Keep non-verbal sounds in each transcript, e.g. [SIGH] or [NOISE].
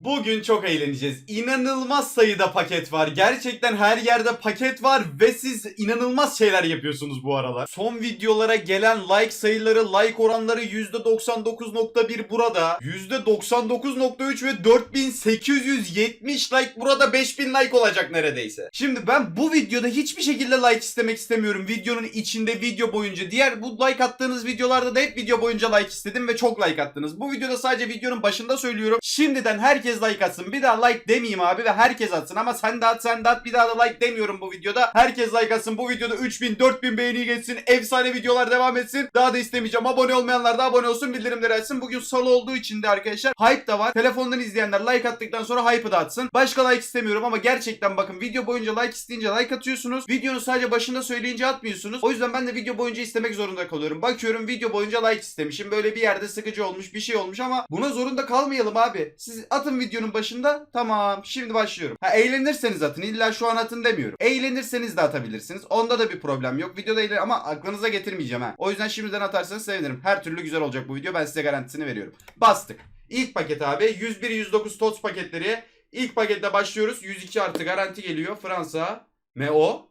Bugün çok eğleneceğiz. İnanılmaz sayıda paket var. Gerçekten her yerde paket var ve siz inanılmaz şeyler yapıyorsunuz bu aralar. Son videolara gelen like sayıları, like oranları %99.1 burada. %99.3 ve 4870 like burada 5000 like olacak neredeyse. Şimdi ben bu videoda hiçbir şekilde like istemek istemiyorum. Videonun içinde video boyunca. Diğer bu like attığınız videolarda da hep video boyunca like istedim ve çok like attınız. Bu videoda sadece videonun başında söylüyorum. Şimdiden herkes like atsın. Bir daha like demeyeyim abi ve herkes atsın ama sen de at sen de at bir daha da like demiyorum bu videoda. Herkes like atsın. Bu videoda 3000 4000 beğeni geçsin. Efsane videolar devam etsin. Daha da istemeyeceğim. Abone olmayanlar da abone olsun. Bildirimleri açsın. Bugün salı olduğu için de arkadaşlar hype da var. Telefondan izleyenler like attıktan sonra hype'ı da atsın. Başka like istemiyorum ama gerçekten bakın video boyunca like isteyince like atıyorsunuz. Videonun sadece başında söyleyince atmıyorsunuz. O yüzden ben de video boyunca istemek zorunda kalıyorum. Bakıyorum video boyunca like istemişim. Böyle bir yerde sıkıcı olmuş bir şey olmuş ama buna zorunda kalmayalım abi. Siz atın videonun başında. Tamam şimdi başlıyorum. Ha eğlenirseniz atın. İlla şu an atın demiyorum. Eğlenirseniz de atabilirsiniz. Onda da bir problem yok. Videoda eğlen ama aklınıza getirmeyeceğim ha. O yüzden şimdiden atarsanız sevinirim. Her türlü güzel olacak bu video. Ben size garantisini veriyorum. Bastık. İlk paket abi 101-109 TOTS paketleri. İlk pakette başlıyoruz. 102 artı garanti geliyor. Fransa. MO.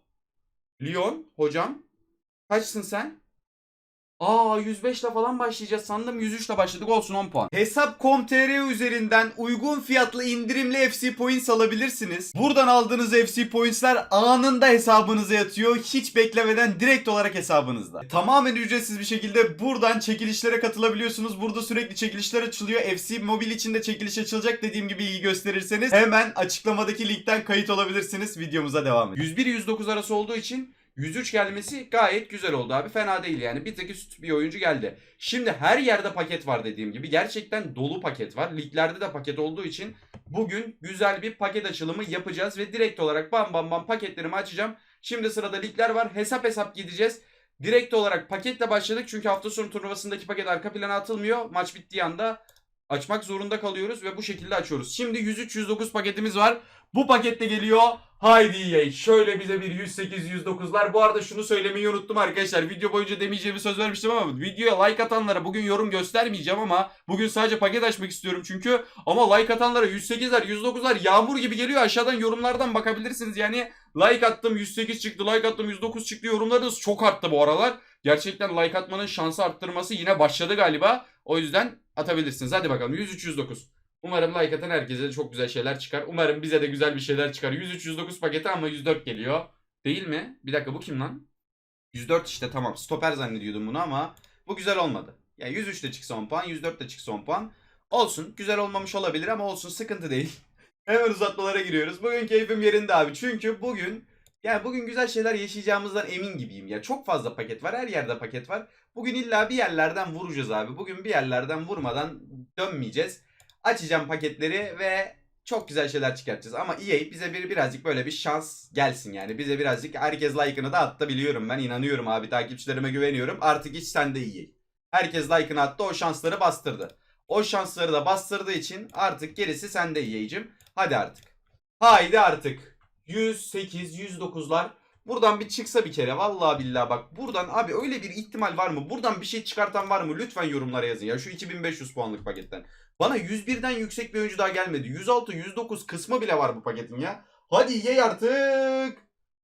Lyon. Hocam. Kaçsın sen? Aa 105 ile falan başlayacağız sandım 103 ile başladık olsun 10 puan. Hesap.com.tr üzerinden uygun fiyatlı indirimli FC Points alabilirsiniz. Buradan aldığınız FC Points'ler anında hesabınıza yatıyor. Hiç beklemeden direkt olarak hesabınızda. Tamamen ücretsiz bir şekilde buradan çekilişlere katılabiliyorsunuz. Burada sürekli çekilişler açılıyor. FC Mobil için de çekiliş açılacak dediğim gibi iyi gösterirseniz hemen açıklamadaki linkten kayıt olabilirsiniz. Videomuza devam edelim. 101-109 arası olduğu için 103 gelmesi gayet güzel oldu abi. Fena değil yani. Bir tek üst bir oyuncu geldi. Şimdi her yerde paket var dediğim gibi. Gerçekten dolu paket var. Liglerde de paket olduğu için bugün güzel bir paket açılımı yapacağız ve direkt olarak bam bam bam paketlerimi açacağım. Şimdi sırada ligler var. Hesap hesap gideceğiz. Direkt olarak paketle başladık çünkü hafta sonu turnuvasındaki paket arka plana atılmıyor. Maç bittiği anda açmak zorunda kalıyoruz ve bu şekilde açıyoruz. Şimdi 103-109 paketimiz var. Bu pakette geliyor. Haydi EA. Şöyle bize bir 108-109'lar. Bu arada şunu söylemeyi unuttum arkadaşlar. Video boyunca demeyeceğimi söz vermiştim ama videoya like atanlara bugün yorum göstermeyeceğim ama bugün sadece paket açmak istiyorum çünkü. Ama like atanlara 108'ler 109'lar yağmur gibi geliyor. Aşağıdan yorumlardan bakabilirsiniz. Yani like attım 108 çıktı, like attım 109 çıktı. Yorumlarınız çok arttı bu aralar. Gerçekten like atmanın şansı arttırması yine başladı galiba. O yüzden atabilirsiniz. Hadi bakalım 103-109. Umarım like atan herkese çok güzel şeyler çıkar. Umarım bize de güzel bir şeyler çıkar. 103-109 paketi ama 104 geliyor. Değil mi? Bir dakika bu kim lan? 104 işte tamam. Stoper zannediyordum bunu ama bu güzel olmadı. Yani 103 de çıksa 10 puan, 104 de çıksa 10 puan. Olsun. Güzel olmamış olabilir ama olsun. Sıkıntı değil. [LAUGHS] Hemen uzatmalara giriyoruz. Bugün keyfim yerinde abi. Çünkü bugün yani bugün güzel şeyler yaşayacağımızdan emin gibiyim ya. Çok fazla paket var. Her yerde paket var. Bugün illa bir yerlerden vuracağız abi. Bugün bir yerlerden vurmadan dönmeyeceğiz. Açacağım paketleri ve çok güzel şeyler çıkartacağız. Ama EA bize bir birazcık böyle bir şans gelsin yani. Bize birazcık herkes like'ını da attı biliyorum ben. inanıyorum abi takipçilerime güveniyorum. Artık hiç sende EA. Herkes like'ını attı o şansları bastırdı. O şansları da bastırdığı için artık gerisi sende EA'cim. Hadi artık. Haydi artık. 108, 109'lar. Buradan bir çıksa bir kere vallahi billahi bak buradan abi öyle bir ihtimal var mı? Buradan bir şey çıkartan var mı? Lütfen yorumlara yazın ya şu 2500 puanlık paketten. Bana 101'den yüksek bir oyuncu daha gelmedi. 106, 109 kısmı bile var bu paketin ya. Hadi ye artık.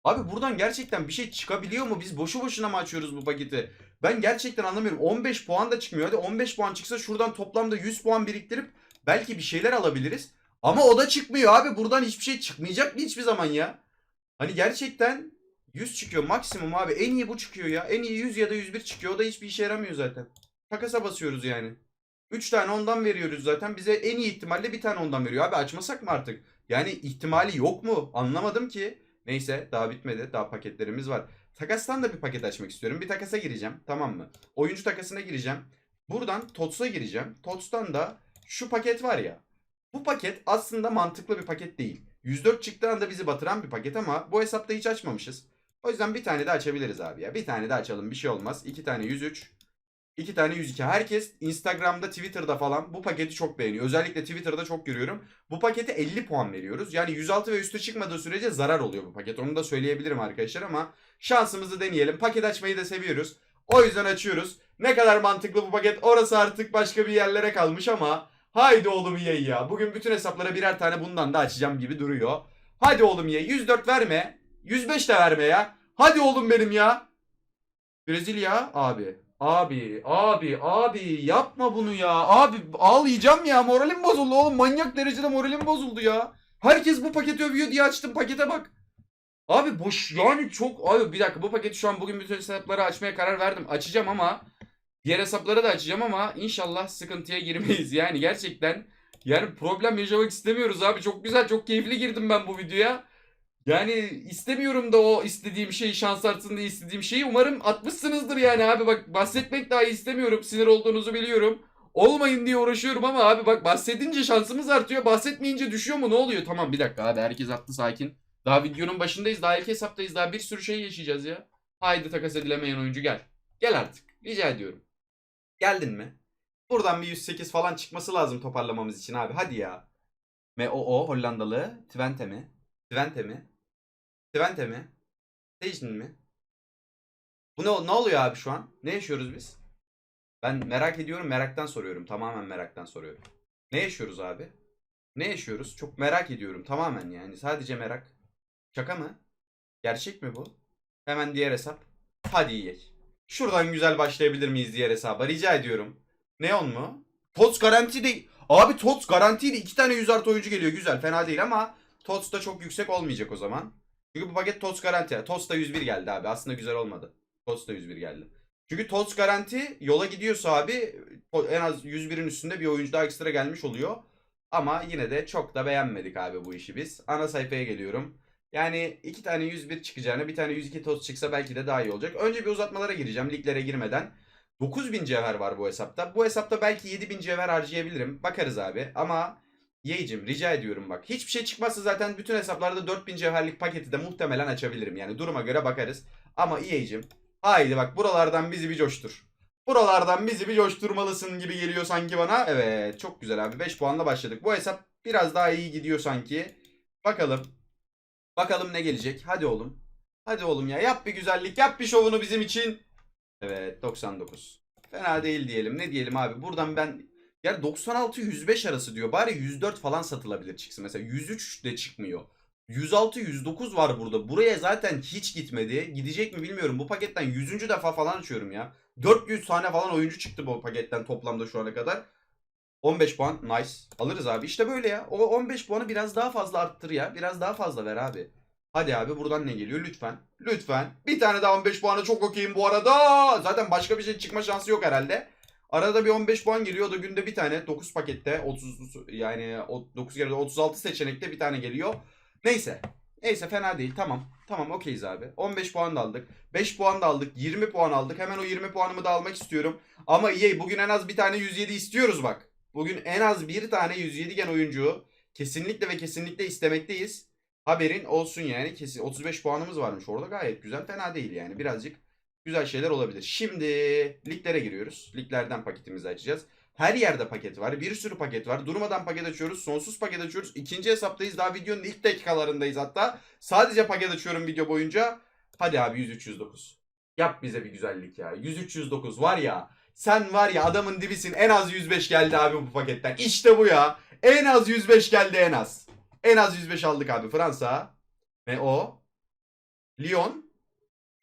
Abi buradan gerçekten bir şey çıkabiliyor mu? Biz boşu boşuna mı açıyoruz bu paketi? Ben gerçekten anlamıyorum. 15 puan da çıkmıyor. Hadi 15 puan çıksa şuradan toplamda 100 puan biriktirip belki bir şeyler alabiliriz. Ama o da çıkmıyor abi. Buradan hiçbir şey çıkmayacak mı hiçbir zaman ya? Hani gerçekten 100 çıkıyor maksimum abi. En iyi bu çıkıyor ya. En iyi 100 ya da 101 çıkıyor. O da hiçbir işe yaramıyor zaten. Takasa basıyoruz yani. 3 tane ondan veriyoruz zaten. Bize en iyi ihtimalle bir tane ondan veriyor. Abi açmasak mı artık? Yani ihtimali yok mu? Anlamadım ki. Neyse daha bitmedi. Daha paketlerimiz var. Takastan da bir paket açmak istiyorum. Bir takasa gireceğim. Tamam mı? Oyuncu takasına gireceğim. Buradan TOTS'a gireceğim. TOTS'tan da şu paket var ya. Bu paket aslında mantıklı bir paket değil. 104 çıktığı anda bizi batıran bir paket ama bu hesapta hiç açmamışız. O yüzden bir tane de açabiliriz abi ya. Bir tane de açalım bir şey olmaz. İki tane 103. iki tane 102. Herkes Instagram'da, Twitter'da falan bu paketi çok beğeniyor. Özellikle Twitter'da çok görüyorum. Bu pakete 50 puan veriyoruz. Yani 106 ve üstü çıkmadığı sürece zarar oluyor bu paket. Onu da söyleyebilirim arkadaşlar ama şansımızı deneyelim. Paket açmayı da seviyoruz. O yüzden açıyoruz. Ne kadar mantıklı bu paket orası artık başka bir yerlere kalmış ama Haydi oğlum ye ya. Bugün bütün hesaplara birer tane bundan da açacağım gibi duruyor. Hadi oğlum ye. 104 verme. 105 de verme ya. Hadi oğlum benim ya. Brezilya abi. Abi, abi, abi yapma bunu ya. Abi ağlayacağım ya. Moralim bozuldu oğlum. Manyak derecede moralim bozuldu ya. Herkes bu paketi övüyor diye açtım. Pakete bak. Abi boş yani çok abi bir dakika bu paketi şu an bugün bütün hesapları açmaya karar verdim. Açacağım ama diğer hesapları da açacağım ama inşallah sıkıntıya girmeyiz. Yani gerçekten yani problem yaşamak istemiyoruz abi. Çok güzel çok keyifli girdim ben bu videoya. Yani istemiyorum da o istediğim şeyi şans artsın diye istediğim şeyi. Umarım atmışsınızdır yani abi bak bahsetmek dahi istemiyorum. Sinir olduğunuzu biliyorum. Olmayın diye uğraşıyorum ama abi bak bahsedince şansımız artıyor. Bahsetmeyince düşüyor mu ne oluyor? Tamam bir dakika abi herkes attı sakin. Daha videonun başındayız. Daha ilk hesaptayız. Daha bir sürü şey yaşayacağız ya. Haydi takas edilemeyen oyuncu gel. Gel artık. Rica ediyorum. Geldin mi? Buradan bir 108 falan çıkması lazım toparlamamız için abi. Hadi ya. MOO Hollandalı. Twente mi? Twente mi? Twente mi? Sejin mi? Bu ne, ne oluyor abi şu an? Ne yaşıyoruz biz? Ben merak ediyorum. Meraktan soruyorum. Tamamen meraktan soruyorum. Ne yaşıyoruz abi? Ne yaşıyoruz? Çok merak ediyorum. Tamamen yani. Sadece merak. Şaka mı? Gerçek mi bu? Hemen diğer hesap. Hadi iyi. Şuradan güzel başlayabilir miyiz diğer hesaba? Rica ediyorum. Neon mu? Tots garanti de... Abi Tots garantiyle iki tane 100 artı oyuncu geliyor. Güzel. Fena değil ama Tots da çok yüksek olmayacak o zaman. Çünkü bu paket Tots garanti. Tots da 101 geldi abi. Aslında güzel olmadı. Tots da 101 geldi. Çünkü Tots garanti yola gidiyorsa abi en az 101'in üstünde bir oyuncu daha ekstra gelmiş oluyor. Ama yine de çok da beğenmedik abi bu işi biz. Ana sayfaya geliyorum. Yani iki tane 101 çıkacağına bir tane 102 toz çıksa belki de daha iyi olacak. Önce bir uzatmalara gireceğim liglere girmeden. 9000 cevher var bu hesapta. Bu hesapta belki 7000 cevher harcayabilirim. Bakarız abi. Ama Yeycim rica ediyorum bak. Hiçbir şey çıkmazsa zaten bütün hesaplarda 4000 cevherlik paketi de muhtemelen açabilirim. Yani duruma göre bakarız. Ama Yeycim haydi bak buralardan bizi bir coştur. Buralardan bizi bir coşturmalısın gibi geliyor sanki bana. Evet çok güzel abi 5 puanla başladık. Bu hesap biraz daha iyi gidiyor sanki. Bakalım. Bakalım ne gelecek. Hadi oğlum. Hadi oğlum ya yap bir güzellik yap bir şovunu bizim için. Evet 99. Fena değil diyelim. Ne diyelim abi buradan ben ya 96-105 arası diyor. Bari 104 falan satılabilir çıksın. Mesela 103 de çıkmıyor. 106-109 var burada. Buraya zaten hiç gitmedi. Gidecek mi bilmiyorum. Bu paketten 100. defa falan açıyorum ya. 400 tane falan oyuncu çıktı bu paketten toplamda şu ana kadar. 15 puan nice. Alırız abi. İşte böyle ya. O 15 puanı biraz daha fazla arttır ya. Biraz daha fazla ver abi. Hadi abi buradan ne geliyor? Lütfen. Lütfen. Bir tane daha 15 puanı çok okeyim bu arada. Zaten başka bir şey çıkma şansı yok herhalde. Arada bir 15 puan geliyor. O da günde bir tane 9 pakette 30 yani 9 kere 36 seçenekte bir tane geliyor. Neyse. Neyse fena değil. Tamam. Tamam okeyiz abi. 15 puan da aldık. 5 puan da aldık. 20 puan aldık. Hemen o 20 puanımı da almak istiyorum. Ama EA bugün en az bir tane 107 istiyoruz bak. Bugün en az bir tane 107 gen oyuncu kesinlikle ve kesinlikle istemekteyiz. Haberin olsun yani. Kesin 35 puanımız varmış orada. Gayet güzel. Fena değil yani. Birazcık güzel şeyler olabilir. Şimdi liglere giriyoruz. Liglerden paketimizi açacağız. Her yerde paket var. Bir sürü paket var. Durmadan paket açıyoruz. Sonsuz paket açıyoruz. İkinci hesaptayız. Daha videonun ilk dakikalarındayız hatta. Sadece paket açıyorum video boyunca. Hadi abi 103-109. Yap bize bir güzellik ya. 103-109 var ya. Sen var ya adamın dibisin. En az 105 geldi abi bu paketten. İşte bu ya. En az 105 geldi en az. En az 105 aldık abi. Fransa. Ve o. Lyon.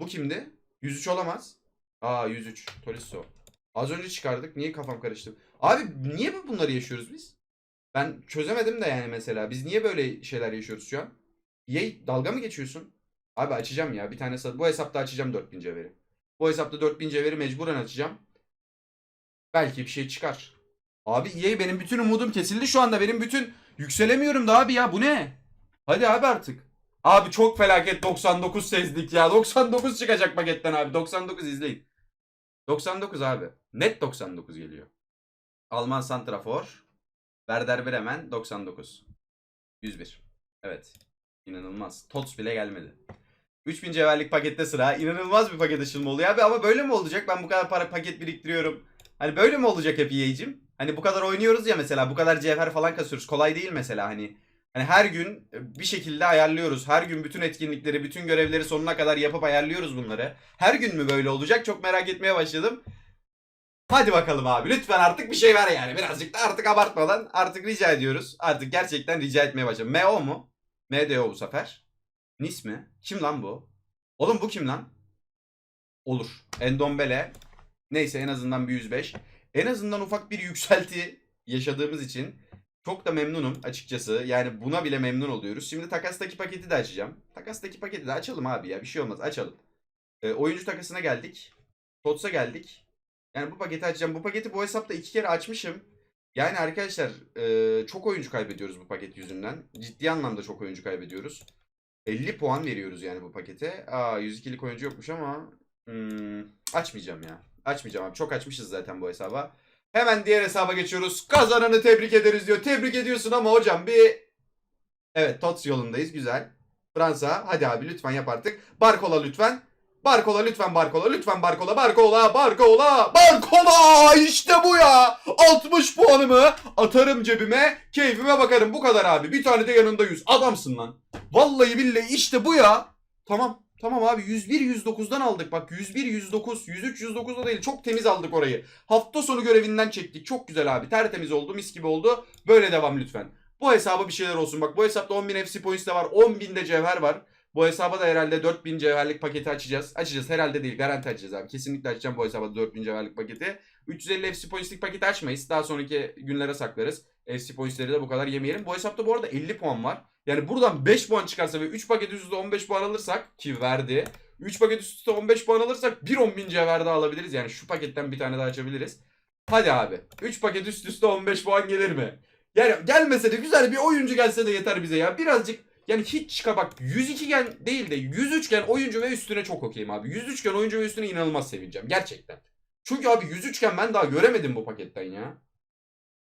Bu kimdi? 103 olamaz. Aa 103. Tolisso. Az önce çıkardık. Niye kafam karıştı? Abi niye bu- bunları yaşıyoruz biz? Ben çözemedim de yani mesela. Biz niye böyle şeyler yaşıyoruz şu an? Ye dalga mı geçiyorsun? Abi açacağım ya. Bir tane bu hesapta açacağım 4000 cevheri. Bu hesapta 4000 cevheri mecburen açacağım. Belki bir şey çıkar. Abi EA benim bütün umudum kesildi şu anda. Benim bütün yükselemiyorum da abi ya bu ne? Hadi abi artık. Abi çok felaket 99 sezdik ya. 99 çıkacak paketten abi. 99 izleyin. 99 abi. Net 99 geliyor. Alman Santrafor. Werder Bremen 99. 101. Evet. İnanılmaz. Tots bile gelmedi. 3000 cevherlik pakette sıra. İnanılmaz bir paket açılma oluyor abi ama böyle mi olacak? Ben bu kadar para paket biriktiriyorum. Hani böyle mi olacak hep EA'cim? Hani bu kadar oynuyoruz ya mesela bu kadar cevher falan kasıyoruz. Kolay değil mesela hani. Hani her gün bir şekilde ayarlıyoruz. Her gün bütün etkinlikleri, bütün görevleri sonuna kadar yapıp ayarlıyoruz bunları. Her gün mü böyle olacak? Çok merak etmeye başladım. Hadi bakalım abi lütfen artık bir şey ver yani. Birazcık da artık abartmadan artık rica ediyoruz. Artık gerçekten rica etmeye başladım. MO mu? MDO bu sefer. Nis mi? Kim lan bu? Oğlum bu kim lan? Olur. Endombele. Neyse en azından bir 105. En azından ufak bir yükselti yaşadığımız için çok da memnunum açıkçası. Yani buna bile memnun oluyoruz. Şimdi takastaki paketi de açacağım. Takastaki paketi de açalım abi ya. Bir şey olmaz açalım. Ee, oyuncu takasına geldik. Tots'a geldik. Yani bu paketi açacağım. Bu paketi bu hesapta iki kere açmışım. Yani arkadaşlar e, çok oyuncu kaybediyoruz bu paket yüzünden. Ciddi anlamda çok oyuncu kaybediyoruz. 50 puan veriyoruz yani bu pakete. Aa 102'lik oyuncu yokmuş ama hmm, açmayacağım ya. Açmayacağım abi. Çok açmışız zaten bu hesaba. Hemen diğer hesaba geçiyoruz. Kazananı tebrik ederiz diyor. Tebrik ediyorsun ama hocam bir... Evet TOTS yolundayız. Güzel. Fransa. Hadi abi lütfen yap artık. Barkola lütfen. Barkola lütfen Barkola. Lütfen Barkola. Barkola. Barkola. Barkola. İşte bu ya. 60 puanımı atarım cebime. Keyfime bakarım. Bu kadar abi. Bir tane de yanında 100. Adamsın lan. Vallahi billahi işte bu ya. Tamam. Tamam abi 101 109'dan aldık. Bak 101 109 103 109'da değil. Çok temiz aldık orayı. Hafta sonu görevinden çektik. Çok güzel abi. Tertemiz oldu. Mis gibi oldu. Böyle devam lütfen. Bu hesaba bir şeyler olsun. Bak bu hesapta 10.000 FC points de var. 10.000 de cevher var. Bu hesaba da herhalde 4000 cevherlik paketi açacağız. Açacağız herhalde değil. Garanti açacağız abi. Kesinlikle açacağım bu hesaba 4000 cevherlik paketi. 350 FC points'lik paketi açmayız. Daha sonraki günlere saklarız. FC points'leri de bu kadar yemeyelim. Bu hesapta bu arada 50 puan var. Yani buradan 5 puan çıkarsa ve 3 paket üst üste 15 puan alırsak ki verdi. 3 paket üst üste 15 puan alırsak bir 10.000 cevher daha alabiliriz. Yani şu paketten bir tane daha açabiliriz. Hadi abi. 3 paket üst üste 15 puan gelir mi? Yani gelmese de güzel bir oyuncu gelse de yeter bize ya. Birazcık yani hiç çıkar bak 102 gen değil de 103 gen oyuncu ve üstüne çok okeyim abi. 103 gen oyuncu ve üstüne inanılmaz sevineceğim gerçekten. Çünkü abi 103 gen ben daha göremedim bu paketten ya.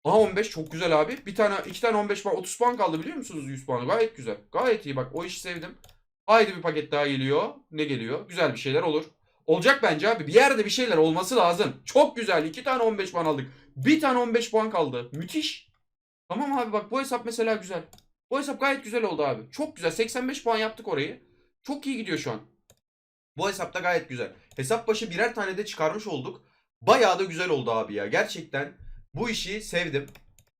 Aha 15 çok güzel abi. Bir tane iki tane 15 puan 30 puan kaldı biliyor musunuz 100 puanı? Gayet güzel. Gayet iyi bak o işi sevdim. Haydi bir paket daha geliyor. Ne geliyor? Güzel bir şeyler olur. Olacak bence abi. Bir yerde bir şeyler olması lazım. Çok güzel. iki tane 15 puan aldık. Bir tane 15 puan kaldı. Müthiş. Tamam abi bak bu hesap mesela güzel. Bu hesap gayet güzel oldu abi. Çok güzel. 85 puan yaptık orayı. Çok iyi gidiyor şu an. Bu hesapta gayet güzel. Hesap başı birer tane de çıkarmış olduk. Bayağı da güzel oldu abi ya. Gerçekten bu işi sevdim.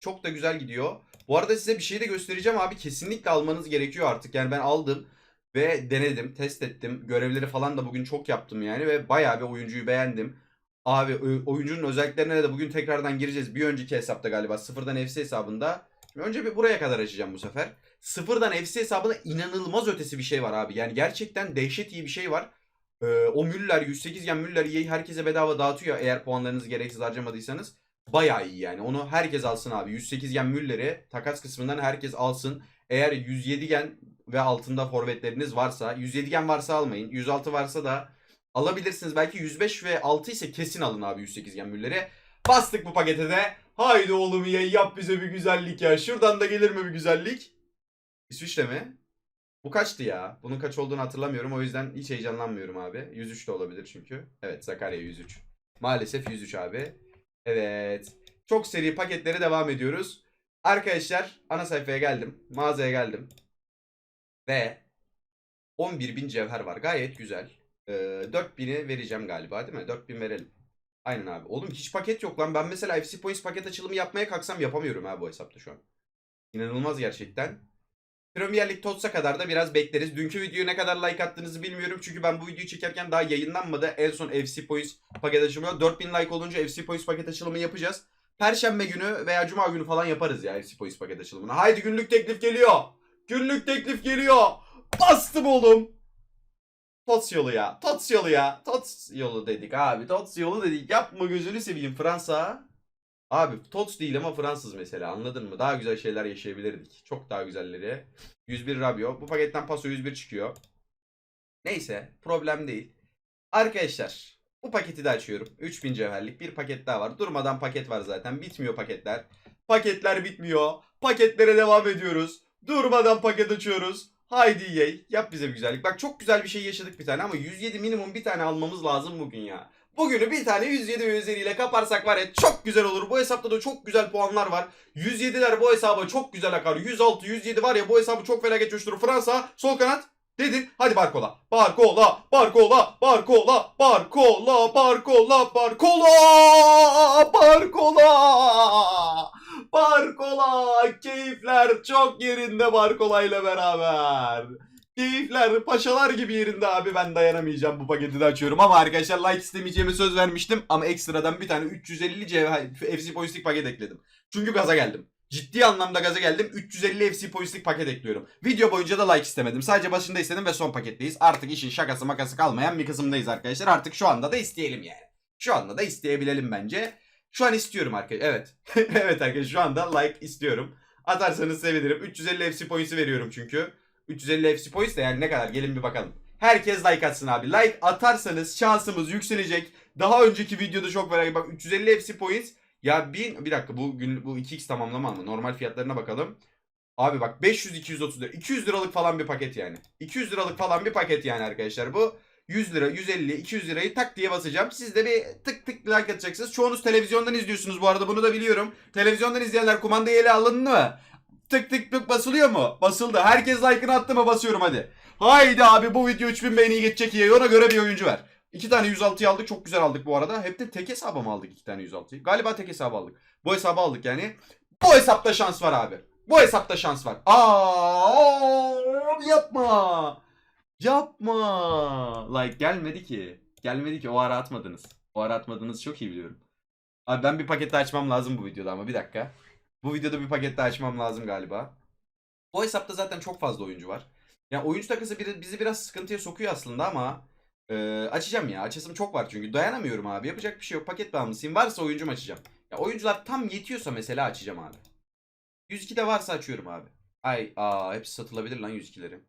Çok da güzel gidiyor. Bu arada size bir şey de göstereceğim abi. Kesinlikle almanız gerekiyor artık. Yani ben aldım ve denedim, test ettim. Görevleri falan da bugün çok yaptım yani ve bayağı bir oyuncuyu beğendim. Abi oyuncunun özelliklerine de bugün tekrardan gireceğiz. Bir önceki hesapta galiba sıfırdan FC hesabında. Şimdi önce bir buraya kadar açacağım bu sefer. Sıfırdan FC hesabında inanılmaz ötesi bir şey var abi. Yani gerçekten dehşet iyi bir şey var. Ee, o Müller 108 gen Müller EA herkese bedava dağıtıyor eğer puanlarınızı gereksiz harcamadıysanız. Bayağı iyi yani. Onu herkes alsın abi. 108 gen Müller'i takas kısmından herkes alsın. Eğer 107 gen ve altında forvetleriniz varsa, 107 gen varsa almayın. 106 varsa da alabilirsiniz. Belki 105 ve 6 ise kesin alın abi 108 gen Müller'i. Bastık bu pakete de. Haydi oğlum ya yap bize bir güzellik ya. Şuradan da gelir mi bir güzellik? İsviçre mi? Bu kaçtı ya? Bunun kaç olduğunu hatırlamıyorum. O yüzden hiç heyecanlanmıyorum abi. 103 de olabilir çünkü. Evet Sakarya 103. Maalesef 103 abi. Evet. Çok seri paketlere devam ediyoruz. Arkadaşlar ana sayfaya geldim. Mağazaya geldim. Ve 11.000 cevher var. Gayet güzel. Ee, 4.000'i vereceğim galiba değil mi? 4.000 verelim. Aynen abi. Oğlum hiç paket yok lan. Ben mesela FC Points paket açılımı yapmaya kalksam yapamıyorum ha bu hesapta şu an. İnanılmaz gerçekten. Premier Lig Tots'a kadar da biraz bekleriz. Dünkü videoya ne kadar like attığınızı bilmiyorum. Çünkü ben bu videoyu çekerken daha yayınlanmadı. En son FC Points paket açılımı. 4000 like olunca FC Points paket açılımı yapacağız. Perşembe günü veya Cuma günü falan yaparız ya FC Points paket açılımını. Haydi günlük teklif geliyor. Günlük teklif geliyor. Bastım oğlum. Tots yolu ya. Tots yolu ya. Tots yolu dedik abi. Tots yolu dedik. Yapma gözünü seveyim Fransa. Abi Tots değil ama Fransız mesela anladın mı? Daha güzel şeyler yaşayabilirdik. Çok daha güzelleri. 101 Rabio. Bu paketten paso 101 çıkıyor. Neyse problem değil. Arkadaşlar bu paketi de açıyorum. 3000 cevherlik bir paket daha var. Durmadan paket var zaten. Bitmiyor paketler. Paketler bitmiyor. Paketlere devam ediyoruz. Durmadan paket açıyoruz. Haydi EA yap bize bir güzellik. Bak çok güzel bir şey yaşadık bir tane ama 107 minimum bir tane almamız lazım bugün ya. Bugünü bir tane 107 ve üzeriyle kaparsak var ya çok güzel olur. Bu hesapta da çok güzel puanlar var. 107'ler bu hesaba çok güzel akar. 106, 107 var ya bu hesabı çok felaket coşturur. Fransa sol kanat. Dedin hadi Barkola. Barkola, Barkola, Barkola, Barkola, Barkola, Barkola, Barkola. Barkola. Keyifler çok yerinde Barkola ile beraber. Keyifler paşalar gibi yerinde abi ben dayanamayacağım bu paketi de açıyorum ama arkadaşlar like istemeyeceğimi söz vermiştim ama ekstradan bir tane 350 CV FC Poistik paket ekledim. Çünkü gaza geldim. Ciddi anlamda gaza geldim. 350 FC Poistik paket ekliyorum. Video boyunca da like istemedim. Sadece başında istedim ve son paketteyiz. Artık işin şakası makası kalmayan bir kısımdayız arkadaşlar. Artık şu anda da isteyelim yani. Şu anda da isteyebilelim bence. Şu an istiyorum arkadaşlar. Evet. [LAUGHS] evet arkadaşlar şu anda like istiyorum. Atarsanız sevinirim. 350 FC Points'i veriyorum çünkü. 350 FC Points de yani ne kadar gelin bir bakalım. Herkes like atsın abi. Like atarsanız şansımız yükselecek. Daha önceki videoda çok merak bak 350 FC Points ya bin bir dakika bu gün bu 2x tamamlama mı? Normal fiyatlarına bakalım. Abi bak 500 230 lira. 200 liralık falan bir paket yani. 200 liralık falan bir paket yani arkadaşlar bu. 100 lira, 150, 200 lirayı tak diye basacağım. Siz de bir tık tık like atacaksınız. Çoğunuz televizyondan izliyorsunuz bu arada bunu da biliyorum. Televizyondan izleyenler kumandayı ele alındı mı? Tık tık tık basılıyor mu? Basıldı. Herkes like'ını attı mı basıyorum hadi. Haydi abi bu video 3000 beğeniyi geçecek iyi. Ona göre bir oyuncu ver. İki tane 106'yı aldık. Çok güzel aldık bu arada. Hep de tek hesaba mı aldık iki tane 106'yı? Galiba tek hesaba aldık. Bu hesabı aldık yani. Bu hesapta şans var abi. Bu hesapta şans var. Aa, yapma. Yapma. Like gelmedi ki. Gelmedi ki. O ara atmadınız. O ara atmadınız çok iyi biliyorum. Abi ben bir paket daha açmam lazım bu videoda ama bir dakika. Bu videoda bir paket daha açmam lazım galiba. Bu hesapta zaten çok fazla oyuncu var. Yani oyuncu takısı bir- bizi biraz sıkıntıya sokuyor aslında ama ee, açacağım ya. Açasım çok var çünkü. Dayanamıyorum abi. Yapacak bir şey yok. Paket bağımlısıyım. Varsa oyuncum açacağım. Ya oyuncular tam yetiyorsa mesela açacağım abi. 102'de varsa açıyorum abi. Ay aa hepsi satılabilir lan 102'leri.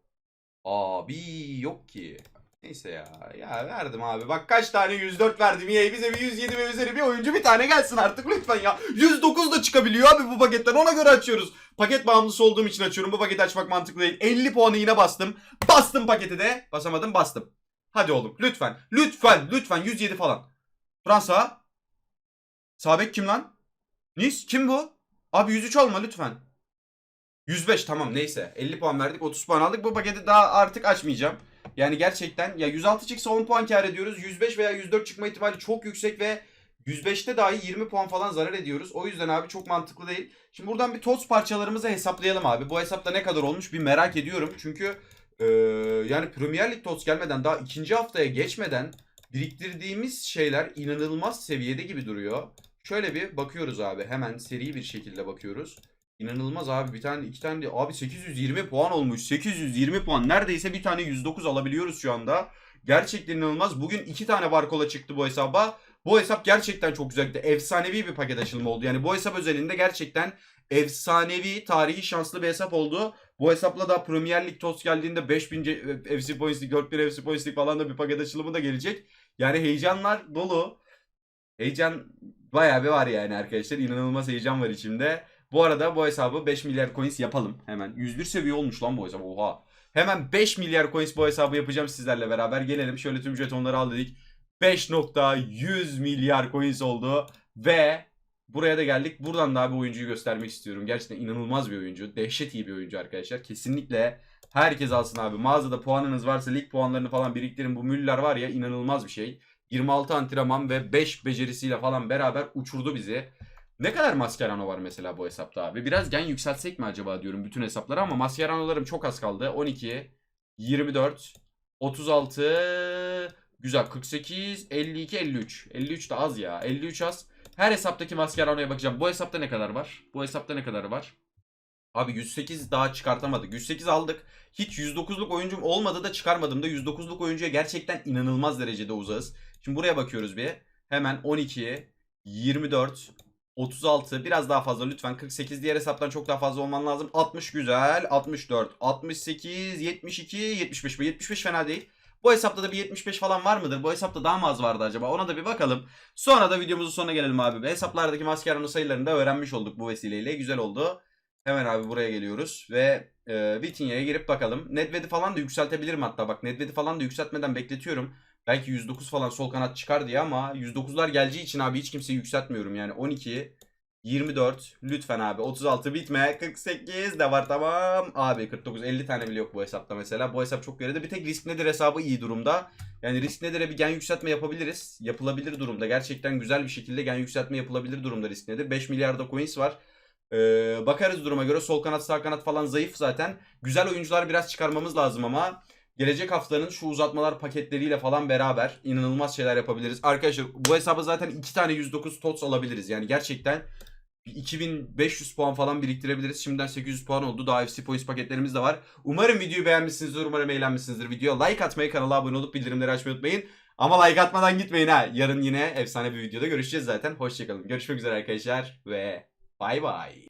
Abi yok ki. Neyse ya. Ya verdim abi. Bak kaç tane 104 verdim. EA bize bir 107 ve üzeri bir oyuncu bir tane gelsin artık lütfen ya. 109 da çıkabiliyor abi bu paketten. Ona göre açıyoruz. Paket bağımlısı olduğum için açıyorum. Bu paketi açmak mantıklı değil. 50 puanı yine bastım. Bastım paketi de. Basamadım bastım. Hadi oğlum lütfen. Lütfen lütfen 107 falan. Fransa. Sabek kim lan? Nice kim bu? Abi 103 olma lütfen. 105 tamam neyse. 50 puan verdik 30 puan aldık. Bu paketi daha artık açmayacağım. Yani gerçekten ya 106 çıksa 10 puan kar ediyoruz. 105 veya 104 çıkma ihtimali çok yüksek ve 105'te dahi 20 puan falan zarar ediyoruz. O yüzden abi çok mantıklı değil. Şimdi buradan bir toz parçalarımızı hesaplayalım abi. Bu hesapta ne kadar olmuş bir merak ediyorum. Çünkü ee, yani Premier Lig TOTS gelmeden daha ikinci haftaya geçmeden biriktirdiğimiz şeyler inanılmaz seviyede gibi duruyor. Şöyle bir bakıyoruz abi hemen seri bir şekilde bakıyoruz. İnanılmaz abi bir tane iki tane de abi 820 puan olmuş 820 puan neredeyse bir tane 109 alabiliyoruz şu anda. Gerçekten inanılmaz. Bugün iki tane barkola çıktı bu hesaba. Bu hesap gerçekten çok güzel gitti. Efsanevi bir paket açılımı oldu. Yani bu hesap özelinde gerçekten efsanevi, tarihi şanslı bir hesap oldu. Bu hesapla da Premier Lig TOS geldiğinde 5000 C- FC Points League, 4000 FC Points League falan da bir paket açılımı da gelecek. Yani heyecanlar dolu. Heyecan bayağı bir var yani arkadaşlar. İnanılmaz heyecan var içimde. Bu arada bu hesabı 5 milyar coins yapalım hemen. 101 seviye olmuş lan bu hesap. Oha. Hemen 5 milyar coins bu hesabı yapacağım sizlerle beraber. Gelelim şöyle tüm jetonları al dedik. 5.100 milyar coins oldu. Ve buraya da geldik. Buradan daha bir oyuncuyu göstermek istiyorum. Gerçekten inanılmaz bir oyuncu. Dehşet iyi bir oyuncu arkadaşlar. Kesinlikle herkes alsın abi. Mağazada puanınız varsa lig puanlarını falan biriktirin. Bu Müller var ya inanılmaz bir şey. 26 antrenman ve 5 becerisiyle falan beraber uçurdu bizi. Ne kadar Mascherano var mesela bu hesapta abi? Biraz gen yükseltsek mi acaba diyorum bütün hesaplara ama Mascherano'larım çok az kaldı. 12, 24, 36, güzel 48, 52, 53. 53 de az ya. 53 az. Her hesaptaki Mascherano'ya bakacağım. Bu hesapta ne kadar var? Bu hesapta ne kadar var? Abi 108 daha çıkartamadık. 108 aldık. Hiç 109'luk oyuncum olmadı da çıkarmadım da 109'luk oyuncuya gerçekten inanılmaz derecede uzağız. Şimdi buraya bakıyoruz bir. Hemen 12, 24, 36 biraz daha fazla lütfen 48 diğer hesaptan çok daha fazla olman lazım. 60 güzel. 64, 68, 72, 75. Bu 75 fena değil. Bu hesapta da bir 75 falan var mıdır? Bu hesapta daha mı az vardı acaba? Ona da bir bakalım. Sonra da videomuzun sonuna gelelim abi. Hesaplardaki Mascherano sayılarını da öğrenmiş olduk bu vesileyle. Güzel oldu. Hemen abi buraya geliyoruz ve e, Vitinha'ya girip bakalım. Nedved'i falan da yükseltebilirim hatta. Bak Nedved'i falan da yükseltmeden bekletiyorum. Belki 109 falan sol kanat çıkar diye ama 109'lar geleceği için abi hiç kimseyi yükseltmiyorum. Yani. 12, 24 lütfen abi. 36 bitme 48 de var tamam. Abi 49 50 tane bile yok bu hesapta mesela. Bu hesap çok geride. Bir tek risk nedir hesabı iyi durumda. Yani risk nedir'e bir gen yükseltme yapabiliriz. Yapılabilir durumda. Gerçekten güzel bir şekilde gen yükseltme yapılabilir durumda risk nedir? 5 milyarda coins var. Ee, bakarız duruma göre. Sol kanat sağ kanat falan zayıf zaten. Güzel oyuncular biraz çıkarmamız lazım ama Gelecek haftanın şu uzatmalar paketleriyle falan beraber inanılmaz şeyler yapabiliriz. Arkadaşlar bu hesaba zaten 2 tane 109 TOTS alabiliriz. Yani gerçekten bir 2500 puan falan biriktirebiliriz. Şimdiden 800 puan oldu. Daha FC Points paketlerimiz de var. Umarım videoyu beğenmişsinizdir. Umarım eğlenmişsinizdir. Videoya like atmayı, kanala abone olup bildirimleri açmayı unutmayın. Ama like atmadan gitmeyin ha. Yarın yine efsane bir videoda görüşeceğiz zaten. Hoşçakalın. Görüşmek üzere arkadaşlar ve bay bay.